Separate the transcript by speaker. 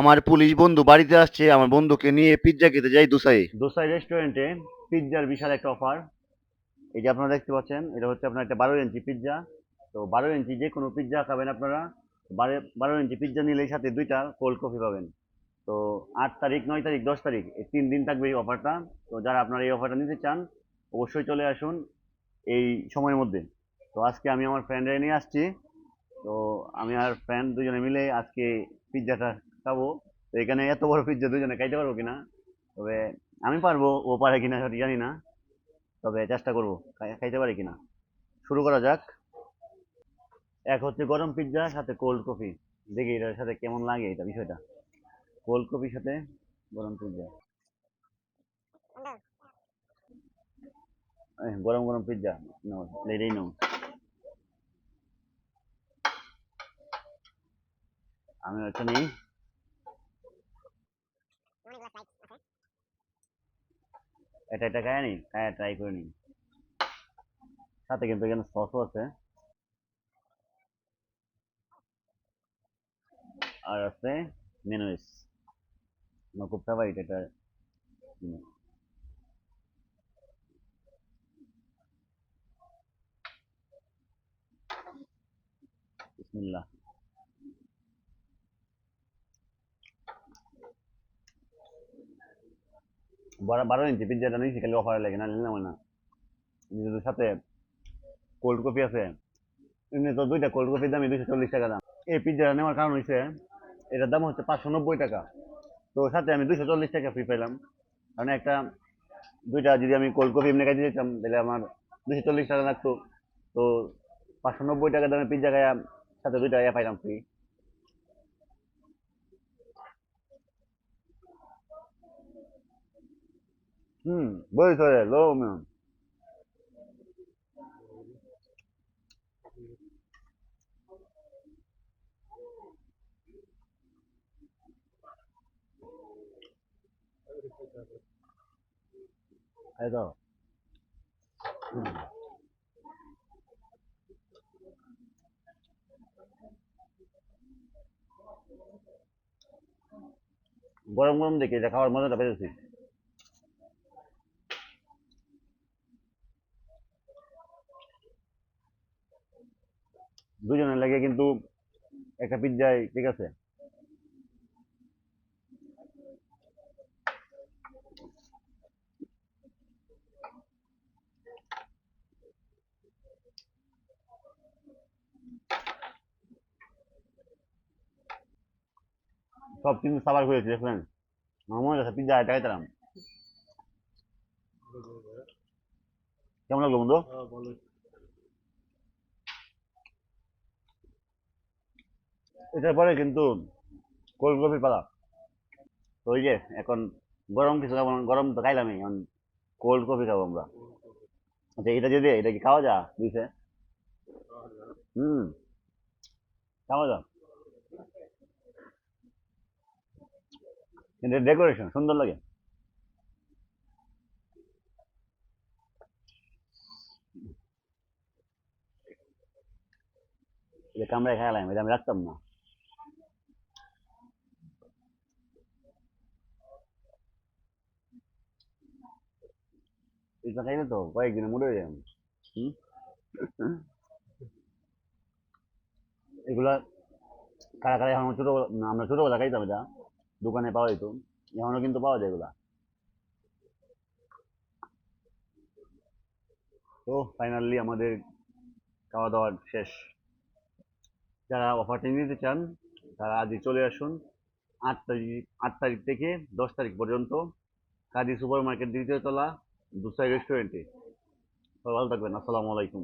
Speaker 1: আমার পুলিশ বন্ধু বাড়িতে আসছে, আমার বন্ধুকে নিয়ে পিৎজা খেতে যাই দোসাই।
Speaker 2: দোসাই রেস্টুরেন্টে পিৎজার বিশাল একটা অফার এই যে আপনারা দেখতে পাচ্ছেন, এটা হচ্ছে আপনার একটা বারো ইঞ্চি পিৎজা তো বারো ইঞ্চি যে কোনো পিৎজা খাবেন আপনারা। বারো বারো ইঞ্চি পিৎজা নিলে সাথে দুইটা কোল্ড কফি পাবেন। তো আট তারিখ, নয় তারিখ, দশ তারিখ, এই তিন দিন থাকবে এই অফারটা তো যারা আপনারা এই অফারটা নিতে চান, অবশ্যই চলে আসুন এই সময়ের মধ্যে। তো আজকে আমি আমার ফ্রেন্ডরা নিয়ে আসছি। তো আমি আর ফ্রেন্ড দুজনে মিলে আজকে পিৎজাটা খাব। এখানে এত বড় পিজ্জা দুজনে খাইতে পারব কিনা? তবে আমি পারব ও পারে কিনা সঠিক জানি না। তবে চেষ্টা করব খাইতে পারি কিনা। শুরু করা যাক। এক হচ্ছে গরম পিৎজা সাথে কোল্ড কফি দেখি এটার সাথে কেমন লাগে এটা বিষয়টা। কোল্ড কফির সাথে গরম এই, গরম গরম পিৎজা লেডেই নাও। আমি হচ্ছে নেই এটা এটা খায় খায় ট্রাই করে সাথে কিন্তু এখানে সসও আছে। আর আছে মেনুইস আমার ফেভারিট এটা। বিসমিল্লাহ। বারো ইঞ্চি পিৎজাটা নিয়েছি, খালি অফারে লাগে, না নিলাম না। নিজেদের সাথে কোল্ড কফি আছে। এমনি তো দুইটা কোল্ড কফির দামই দুইশো চল্লিশ টাকা দাম। এই পিৎজাটা নেওয়ার কারণ হচ্ছে এটার দাম হচ্ছে পাঁচশো নব্বই টাকা। তো সাথে আমি দুইশো চল্লিশ টাকা ফ্রি পেলাম কারণ একটা, দুইটা যদি আমি কোল্ড কফি এমনি খাইতে যেতাম তাহলে আমার দুশো চল্লিশ টাকা লাগতো। তো পাঁচশো নব্বই টাকা দামে পিজ্জা খাইয়া সাথে দুইটা ইয়া পাইলাম ফ্রি হুম বলছো রে লো ম্যাম এই তো হুম। গরম গরম দেখে এটা খাওয়ার মজাটা পেয়েছি দুজনের লাগে কিন্তু একটা পিৎজাই ঠিক আছে? সব কিন্তু সাবার হয়েছে দেখলেন? আমার মনে হচ্ছে পিৎজা এটা খাইতাম কেমন লাগল বন্ধু? এটার পরে কিন্তু কফি পালা। তো ওই যে এখন গরম কিছু খাব গরম তো খাইলামই, এখন কোল্ড কফি খাব আমরা। আচ্ছা এটা যদি এটা কি খাওয়া যা দিছে হুম, খাওয়া যা কিন্তু ডেকোরেশন সুন্দর লাগে। কামড়ায় খাইলাম, এটা আমি রাখতাম না। এটা খাইলে তো কয়েকদিনে হয়ে যাবে হুম? এগুলা কারা কারা এখন ছোট আমরা ছোটবেলা খাইতাম এটা দোকানে পাওয়া যেত এখনও কিন্তু পাওয়া যায় এগুলা তো ফাইনালি আমাদের খাওয়া দাওয়া শেষ যারা অফারটি নিতে চান তারা আজই চলে আসুন আট তারিখ আট তারিখ থেকে দশ তারিখ পর্যন্ত কাজী সুপার মার্কেট দ্বিতীয় তলা দুসাই রেস্টুরেন্টে ভালো থাকবেন। আসসালামু আলাইকুম।